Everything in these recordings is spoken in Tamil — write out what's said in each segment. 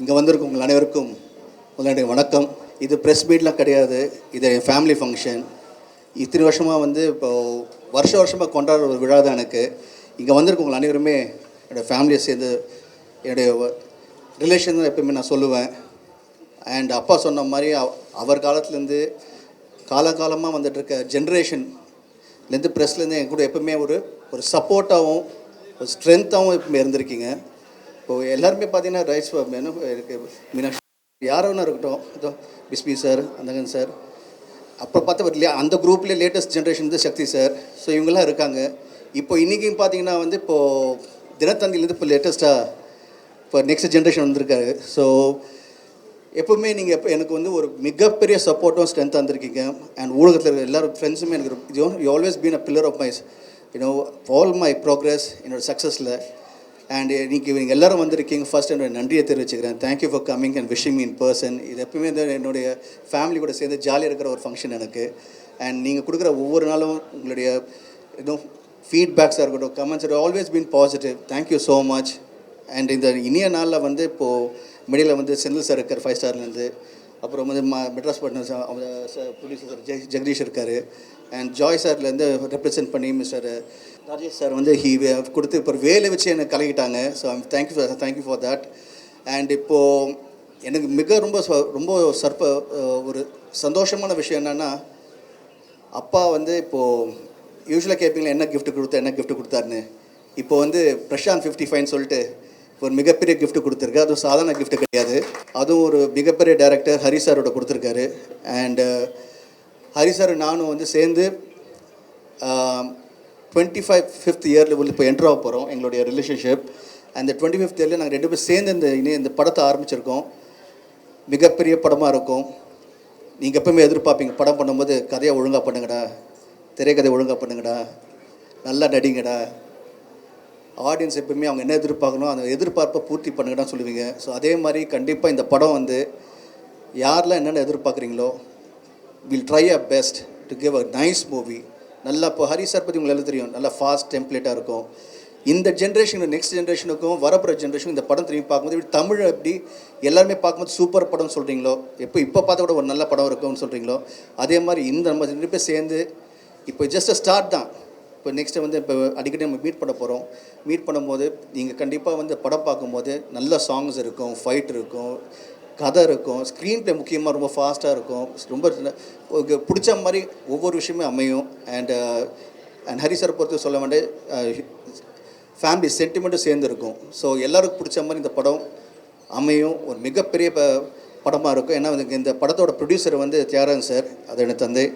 இங்கே வந்திருக்கும் உங்கள் அனைவருக்கும் உங்களுடைய வணக்கம். இது ப்ரெஸ் மீட்லாம் கிடையாது. இது என் ஃபேமிலி ஃபங்க்ஷன் இத்தனை வருஷமாக வந்து இப்போ வருஷ வருஷமாக கொண்டாடுற ஒரு விழா தான் எனக்கு. இங்கே வந்திருக்கவங்க உங்கள் அனைவருமே என்னோடய ஃபேமிலியை சேர்ந்து என்னுடைய ரிலேஷன் தான் எப்பயுமே நான் சொல்லுவேன். அண்ட் அப்பா சொன்ன மாதிரி அவர் காலத்துலேருந்து காலகாலமாக வந்துட்டுருக்க ஜென்ரேஷன்லேருந்து ப்ரெஸ்லேருந்து என் கூட எப்பவுமே ஒரு ஒரு சப்போர்ட்டாகவும் ஒரு ஸ்ட்ரென்த்தாகவும் எப்பவுமே இருந்திருக்கீங்க. இப்போ எல்லாருமே பார்த்தீங்கன்னா ரைட்ஸ் இருக்குது மீனாட்சி யாரோ ஒன்று இருக்கட்டும். இதோ பிஸ்மி சார் அந்தகன் சார் அப்போ பார்த்தா இல்லையா அந்த குரூப்லேயே லேட்டஸ்ட் ஜென்ரேஷன் வந்து சக்தி சார் ஸோ இவங்கெல்லாம் இருக்காங்க. இப்போ இன்றைக்கும் பார்த்தீங்கன்னா வந்து இப்போது தினத்தந்திலேருந்து இப்போ லேட்டஸ்ட்டாக இப்போ நெக்ஸ்ட் ஜென்ரேஷன் வந்திருக்காரு. ஸோ எப்போவுமே நீங்கள் எப்போ எனக்கு வந்து ஒரு மிகப்பெரிய சப்போர்ட்டும் ஸ்ட்ரென்த் வந்திருக்கீங்க அண்ட் ஊடகத்தில் இருக்கிற எல்லாரும் ஃப்ரெண்ட்ஸுமே எனக்கு இது you always been a pillar of my you know all my progress என்னோட சக்ஸஸில் அண்ட் eh, நீங்கள் நீங்கள் எல்லாரும் வந்திருக்கீங்க. ஃபர்ஸ்ட் என்னோட நன்றியை தெரிவிச்சுக்கிறேன். Thank you for coming and wishing in person இது எப்பவுமே வந்து என்னுடைய ஃபேமிலி கூட சேர்ந்து ஜாலியாக இருக்கிற ஒரு ஃபங்க்ஷன் எனக்கு. அண்ட் நீங்கள் கொடுக்குற ஒவ்வொரு நாளும் உங்களுடைய எதுவும் ஃபீட்பேக்ஸாக இருக்கட்டும் comments always been positive thank you so much and இந்த இனிய நாளில் வந்து இப்போது மிடியில் வந்து செந்தில் சார் இருக்கார் ஃபைவ் ஸ்டார்லேருந்து அப்புறம் வந்து ம மெட்ராஸ் பட்டினம் அவங்க ப்ரொடியூசர் சார் ஜெய் ஜெகதீஷ் இருக்கார். அண்ட் ஜாய் சார்லேருந்து ரெப்ரசென்ட் பண்ணி மிஸ்டர் ராஜேஷ் சார் வந்து ஹீ கொடுத்து இப்போ வேலை வச்சு எனக்கு கலக்கிட்டாங்க. So I'm thank you for thank you for that and இப்போது எனக்கு மிக ரொம்ப ச- ரொம்ப சர்ப ஒரு சந்தோஷமான விஷயம் என்னென்னா அப்பா வந்து இப்போது யூஸ்வலாக கேட்பீங்களா என்ன கிஃப்ட் கொடுத்தா என்ன கிஃப்ட் கொடுத்தாருன்னு? இப்போ வந்து பிரஷாந்த் ஃபிஃப்டி ஃபைன் சொல்லிட்டு ஒரு மிகப்பெரிய கிஃப்ட் கொடுத்துருக்கு. அதுவும் சாதாரண கிஃப்ட் கிடையாது. அதுவும் ஒரு மிகப்பெரிய டேரக்டர் ஹரி சாரோட கொடுத்துருக்காரு. அண்டு ஹரி சார் நானும் வந்து சேர்ந்து டுவெண்ட்டி ஃபைவ் ஃபிஃப்த் இயரில் வந்து இப்போ என்ட்ரு ஆக போகிறோம் எங்களுடைய ரிலேஷன்ஷிப் அந்த டுவெண்ட்டி ஃபிஃப்த் இயரில் நாங்கள் ரெண்டு பேரும் சேர்ந்து இந்த இனி இந்த படத்தை ஆரம்பிச்சிருக்கோம். மிகப்பெரிய படமாக இருக்கும். நீங்கள் எப்பவுமே எதிர்பார்ப்பீங்க படம் பண்ணும்போது கதையை ஒழுங்காக பண்ணுங்கடா திரைக்கதை ஒழுங்காக பண்ணுங்கடா நல்லா நடிங்கடா. ஆடியன்ஸ் எப்பவுமே அவங்க என்ன எதிர்பார்க்கணும் அந்த எதிர்பார்ப்பை பூர்த்தி பண்ணுங்கடான்னு சொல்லுவீங்க. ஸோ அதே மாதிரி கண்டிப்பாக இந்த படம் வந்து யாரெலாம் என்னென்ன எதிர்பார்க்குறீங்களோ will try a best to give a nice movie நல்லா இப்போ ஹரி சார் பற்றி உங்களுக்கு எல்லாம் தெரியும். நல்லா ஃபாஸ்ட் டெம்ப்ளேட்டாக இருக்கும். இந்த ஜென்ரேஷன் நெக்ஸ்ட் ஜென்ரேஷனுக்கும் வரப்போகிற ஜென்ரேஷன் இந்த படம் திரும்பி பார்க்கும்போது இப்படி தமிழ் எப்படி எல்லாருமே பார்க்கும்போது சூப்பர் படம் சொல்கிறீங்களோ எப்போ இப்போ பார்த்தா கூட ஒரு நல்ல படம் இருக்கும்னு சொல்கிறீங்களோ அதே மாதிரி இந்த நம்ம ரெண்டு பேர் சேர்ந்து இப்போ ஜஸ்ட் அ ஸ்டார்ட் தான். இப்போ நெக்ஸ்ட்டு வந்து இப்போ அடிக்கடி நம்ம மீட் பண்ண போகிறோம் மீட் பண்ணும்போது நீங்கள் கண்டிப்பாக வந்து படம் பார்க்கும்போது நல்ல சாங்ஸ் இருக்கும் ஃபைட் இருக்கும். கதை இருக்கும் ஸ்க்ரீன் ப்ளே முக்கியமாக ரொம்ப ஃபாஸ்ட்டாக இருக்கும். ரொம்ப பிடிச்ச மாதிரி ஒவ்வொரு விஷயமே அமையும். And and uh, Hari sir பொறுத்து சொல்ல வேண்டிய uh, ஃபேமிலி சென்டிமெண்ட்டும் சேர்ந்துருக்கும் ஸோ எல்லாருக்கும் பிடிச்ச மாதிரி இந்த படம் அமையும். ஒரு மிகப்பெரிய ப படமாக இருக்கும். ஏன்னா இந்த படத்தோட ப்ரொடியூசர் வந்து தியாகராஜன் சார் அது எனக்கு தந்தை.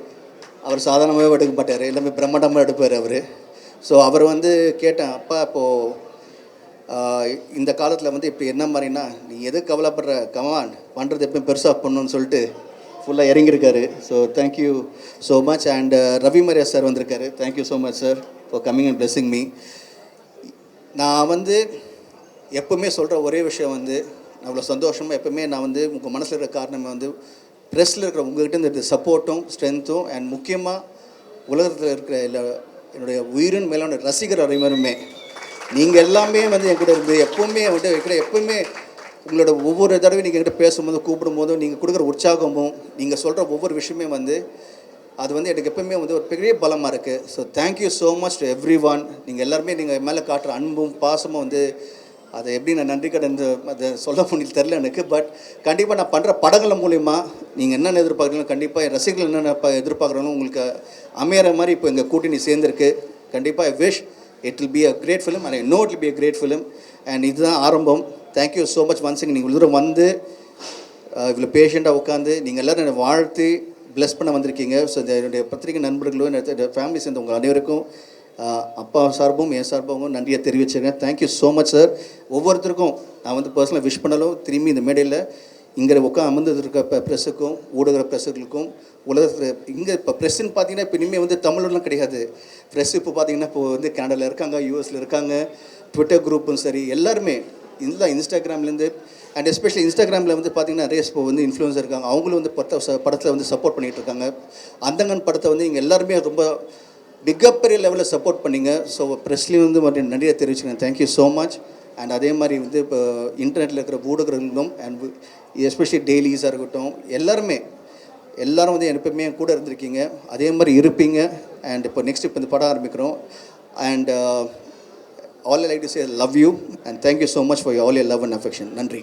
அவர் சாதாரணமாகவே எடுக்க மாட்டார். எல்லாமே பிரம்மாண்டமாக எடுப்பார் அவர். ஸோ அவர் வந்து கேட்டேன் அப்பா இப்போது இந்த காலத்தில் வந்து இப்போ என்ன மாதிரின்னா நீ எது கவலைப்படுற கமான் பண்ணுறது எப்பயும் பெருசாக பண்ணணும்னு சொல்லிட்டு ஃபுல்லாக இறங்கியிருக்காரு. So thank you so much and Ravi Maria sir வந்திருக்காரு. Thank you so much sir for coming and blessing me நான் வந்து எப்பவுமே சொல்கிற ஒரே விஷயம் வந்து நான் அவ்வளோ சந்தோஷமாக எப்பவுமே நான் வந்து உங்கள் மனசில் இருக்கிற காரணமே வந்து ப்ரெஸ்ஸில் இருக்கிற உங்ககிட்ட இந்த சப்போர்ட்டும் ஸ்ட்ரென்த்தும் அண்ட் முக்கியமாக உலகத்தில் இருக்கிற எல்லா என்னுடைய உயிரின் மேலான ரசிகர் அனைவருமே நீங்கள் எல்லாமே வந்து என் கூட இருந்து எப்பவுமே வந்து என்கிட்ட எப்பவுமே உங்களோட ஒவ்வொரு தடவை நீங்கள் என்கிட்ட பேசும்போதும் கூப்பிடும்போதும் நீங்கள் கொடுக்குற உற்சாகமும் நீங்கள் சொல்கிற ஒவ்வொரு விஷயமே வந்து அது வந்து எனக்கு எப்பவுமே வந்து ஒரு பெரிய பலமாக இருக்குது so thank you so much to everyone நீங்கள் எல்லாருமே நீங்கள் மேலே காட்டுற அன்பும் பாசமும் வந்து அதை எப்படி நான் நன்றி கடன் அதை சொல்ல முடியல தெரில எனக்கு. பட் கண்டிப்பாக நான் பண்ணுற படங்கள் மூலிமா நீங்கள் என்னென்ன எதிர்பார்க்குறீங்களோ கண்டிப்பாக என் ரசிகர்கள் என்னென்ன எதிர்பார்க்குறாங்களோ உங்களுக்கு அமையிற மாதிரி இப்போ எங்கள் கூட்டணி சேர்ந்துருக்கு. கண்டிப்பாக I wish it will be a great film and I know it be a great film and இதுதான் ஆரம்பம். தேங்க்யூ ஸோ மச் ஒன்ஸ் நீங்கள் இவ்வளோ தூரம் வந்து இவ்வளோ பேஷண்ட்டாக உட்காந்து நீங்கள் எல்லோரும் என்னை வாழ்த்தி ப்ளஸ் பண்ண வந்திருக்கீங்க. ஸோ என்னுடைய பத்திரிகை நண்பர்களும் என்னுடைய ஃபேமிலி சேர்ந்த உங்கள் அனைவருக்கும் அப்பா சார்பும் என் சார்பாகவும் நன்றியை தெரிவிச்சிருக்கேன் thank you so much sir ஒவ்வொருத்தருக்கும் நான் வந்து பர்சனலாக விஷ் பண்ணலும் திரும்பி இந்த மேடையில் இங்கே உட்கா அமர்ந்தது இருக்க இப்போ ப்ரெஸ்ஸுக்கும் ஊடக ப்ரெஸ்ஸுகளுக்கும் உலகத்தில் இங்கே இப்போ ப்ரெஸ்ஸுன்னு பார்த்தீங்கன்னா இப்போ இனிமேல் வந்து தமிழ்லாம் கிடையாது. ப்ரெஸ் இப்போ பார்த்தீங்கன்னா இப்போ வந்து கனடாவில் இருக்காங்க யூஎஸில் இருக்காங்க ட்விட்டர் குரூப்பும் சரி எல்லாருமே இல்லை இன்ஸ்டாகிராம்லேருந்து அண்ட் எஸ்பெஷலி இன்ஸ்டாகிராமில் வந்து பார்த்தீங்கன்னா நிறைய இப்போ வந்து இன்ஃப்ளூயன்ஸ் இருக்காங்க. அவங்களும் வந்து படத்தை படத்தில் வந்து சப்போர்ட் பண்ணிகிட்டு இருக்காங்க. அந்தங்கன் படத்தை வந்து இங்கே எல்லாருமே ரொம்ப மிகப்பெரிய லெவலில் சப்போர்ட் பண்ணீங்க. ஸோ ப்ரெஸ்லேயும் வந்து மறுபடியும் நன்றியை தெரிவிச்சுக்கிறேன். தேங்க்யூ ஸோ மச் அண்ட் அதே மாதிரி வந்து இப்போ இன்டர்நெட்டில் இருக்கிற ஊடகங்களும் அண்ட் எஸ்பெஷலி டெய்லிஸாக இருக்கட்டும் எல்லாருமே எல்லாரும் வந்து எப்பவுமே என் கூட இருந்திருக்கீங்க. அதே மாதிரி இருப்பீங்க. அண்ட் இப்போ நெக்ஸ்ட் இப்போ இந்த படம் ஆரம்பிக்கிறோம். And all like to say love you and thank you so much for all your love and affection நன்றி.